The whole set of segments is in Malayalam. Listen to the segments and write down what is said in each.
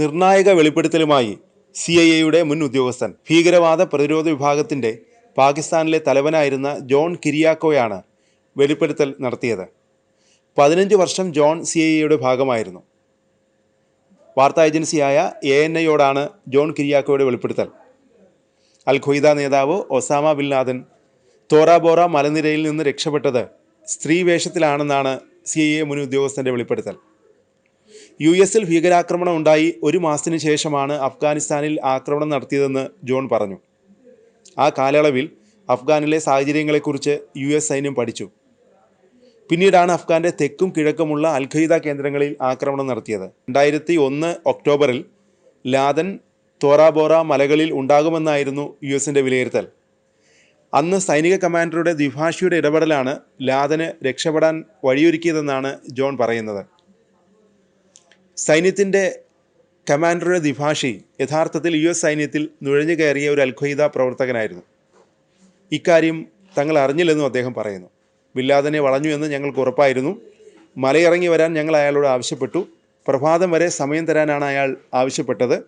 നിർണായക വെളിപ്പെടുത്തലുമായി സി ഐ എയുടെ മുൻ ഉദ്യോഗസ്ഥൻ. ഭീകരവാദ പ്രതിരോധ വിഭാഗത്തിന്റെ പാകിസ്ഥാനിലെ തലവനായിരുന്ന ജോൺ കിരിയാക്കോയാണ് വെളിപ്പെടുത്തൽ നടത്തിയത്. പതിനഞ്ച് വർഷം ജോൺ സി ഐ എയുടെ ഭാഗമായിരുന്നു. വാർത്താ ഏജൻസിയായ എ എൻ ഐയോടാണ് ജോൺ കിരിയാക്കോയുടെ വെളിപ്പെടുത്തൽ. അൽ ഖ്വയ്ദ നേതാവ് Osama bin Laden Tora Bora മലനിരയിൽ നിന്ന് രക്ഷപ്പെട്ടത് സ്ത്രീ വേഷത്തിലാണെന്നാണ് സി ഐ എ മുൻ ഉദ്യോഗസ്ഥന്റെ വെളിപ്പെടുത്തൽ. യു എസിൽ ഭീകരാക്രമണം ഉണ്ടായി ഒരു മാസത്തിന് ശേഷമാണ് അഫ്ഗാനിസ്ഥാനിൽ ആക്രമണം നടത്തിയതെന്ന് ജോൺ പറഞ്ഞു. ആ കാലയളവിൽ അഫ്ഗാനിലെ സാഹചര്യങ്ങളെക്കുറിച്ച് യു എസ് സൈന്യം പഠിച്ചു. പിന്നീടാണ് അഫ്ഗാന്റെ തെക്കും കിഴക്കുമുള്ള അൽ ഖയ്ദ കേന്ദ്രങ്ങളിൽ ആക്രമണം നടത്തിയത്. രണ്ടായിരത്തി ഒന്ന് ഒക്ടോബറിൽ ലാദൻ തോറാബോറ മലകളിൽ ഉണ്ടാകുമെന്നായിരുന്നു യു എസിന്റെ വിലയിരുത്തൽ. അന്ന് സൈനിക കമാൻഡറുടെ ദ്വിഭാഷിയുടെ ഇടപെടലാണ് ലാദന് രക്ഷപ്പെടാൻ വഴിയൊരുക്കിയതെന്നാണ് ജോൺ പറയുന്നത്. സൈന്യത്തിന്റെ കമാൻഡറുടെ ദ്വിഭാഷി യഥാർത്ഥത്തിൽ യു എസ് സൈന്യത്തിൽ നുഴഞ്ഞു കയറിയ ഒരു അൽഖയ്ദ പ്രവർത്തകനായിരുന്നു. ഇക്കാര്യം തങ്ങൾ അറിഞ്ഞില്ലെന്നും അദ്ദേഹം പറയുന്നു. ബില്ലാദനെ വളഞ്ഞു എന്ന് ഞങ്ങൾക്ക് ഉറപ്പായിരുന്നു. മലയിറങ്ങി വരാൻ ഞങ്ങൾ അയാളോട് ആവശ്യപ്പെട്ടു. പ്രഭാതം വരെ സമയം തരാനാണ് അയാൾ ആവശ്യപ്പെട്ടത്.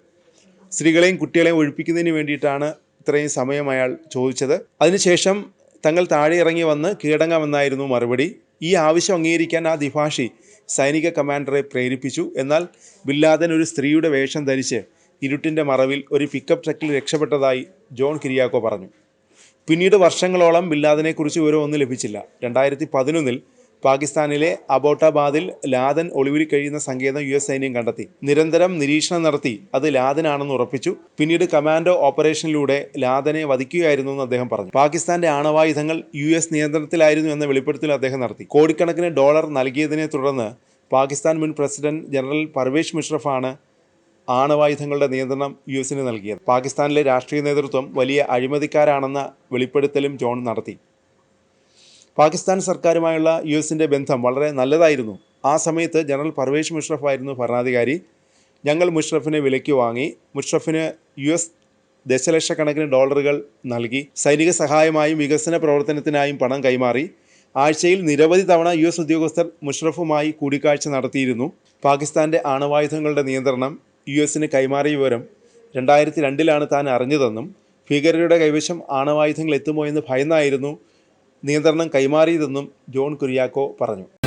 സ്ത്രീകളെയും കുട്ടികളെയും ഒഴിപ്പിക്കുന്നതിന് വേണ്ടിയിട്ടാണ് ഇത്രയും സമയം അയാൾ ചോദിച്ചത്. അതിനുശേഷം തങ്ങൾ താഴെ ഇറങ്ങി വന്ന് കീഴടങ്ങാമെന്നായിരുന്നു മറുപടി. ഈ ആവശ്യം അംഗീകരിക്കാൻ ആ ദിഭാഷി സൈനിക കമാൻഡറെ പ്രേരിപ്പിച്ചു. എന്നാൽ ബില്ലാദൻ ഒരു സ്ത്രീയുടെ വേഷം ധരിച്ച് ഇരുട്ടിന്റെ മറവിൽ ഒരു പിക്കപ്പ് ട്രക്കിൽ രക്ഷപ്പെട്ടതായി ജോൺ കിരിയാക്കോ പറഞ്ഞു. പിന്നീട് വർഷങ്ങളോളം ബില്ലാദിനെക്കുറിച്ച് വിവരമൊന്നും ലഭിച്ചില്ല. രണ്ടായിരത്തി പതിനൊന്നിൽ പാകിസ്ഥാനിലെ അബോട്ടാബാദിൽ ലാദൻ ഒളിവിൽ കഴിയുന്ന സങ്കേതം യു എസ് സൈന്യം കണ്ടെത്തി. നിരന്തരം നിരീക്ഷണം നടത്തി അത് ലാദനാണെന്ന് ഉറപ്പിച്ചു. പിന്നീട് കമാൻഡോ ഓപ്പറേഷനിലൂടെ ലാദനെ വധിക്കുകയായിരുന്നു എന്ന് അദ്ദേഹം പറഞ്ഞു. പാകിസ്ഥാന്റെ ആണവായുധങ്ങൾ യു എസ് നിയന്ത്രണത്തിലായിരുന്നു എന്ന വെളിപ്പെടുത്തൽ അദ്ദേഹം നടത്തി. കോടിക്കണക്കിന് ഡോളർ നൽകിയതിനെ തുടർന്ന് പാകിസ്ഥാൻ മുൻ പ്രസിഡന്റ് ജനറൽ പർവേഷ് മുഷറഫാണ് ആണവായുധങ്ങളുടെ നിയന്ത്രണം യു എസിന് നൽകിയത്. പാകിസ്ഥാനിലെ രാഷ്ട്രീയ നേതൃത്വം വലിയ അഴിമതിക്കാരാണെന്ന വെളിപ്പെടുത്തലും ജോൺ നടത്തി. പാകിസ്ഥാൻ സർക്കാരുമായുള്ള യു എസിന്റെ ബന്ധം വളരെ നല്ലതായിരുന്നു. ആ സമയത്ത് ജനറൽ പർവേഷ് മുഷറഫ് ആയിരുന്നു ഭരണാധികാരി. ഞങ്ങൾ മുഷ്റഫിനെ വിലയ്ക്ക് വാങ്ങി. മുഷറഫിന് യു എസ് ദശലക്ഷക്കണക്കിന് ഡോളറുകൾ നൽകി. സൈനിക സഹായമായും വികസന പ്രവർത്തനത്തിനായും പണം കൈമാറി. ആഴ്ചയിൽ നിരവധി തവണ യു എസ് ഉദ്യോഗസ്ഥർ മുഷ്റഫുമായി കൂടിക്കാഴ്ച നടത്തിയിരുന്നു. പാകിസ്ഥാന്റെ ആണവായുധങ്ങളുടെ നിയന്ത്രണം യു എസിന് കൈമാറിയ വിവരം രണ്ടായിരത്തി രണ്ടിലാണ് താൻ അറിഞ്ഞതെന്നും ഭീകരരുടെ കൈവശം ആണവായുധങ്ങൾ എത്തുമോ എന്ന് ഭയന്നായിരുന്നു നിയന്ത്രണം കൈമാറിയതെന്നും ജോൺ കുര്യാക്കോ പറഞ്ഞു.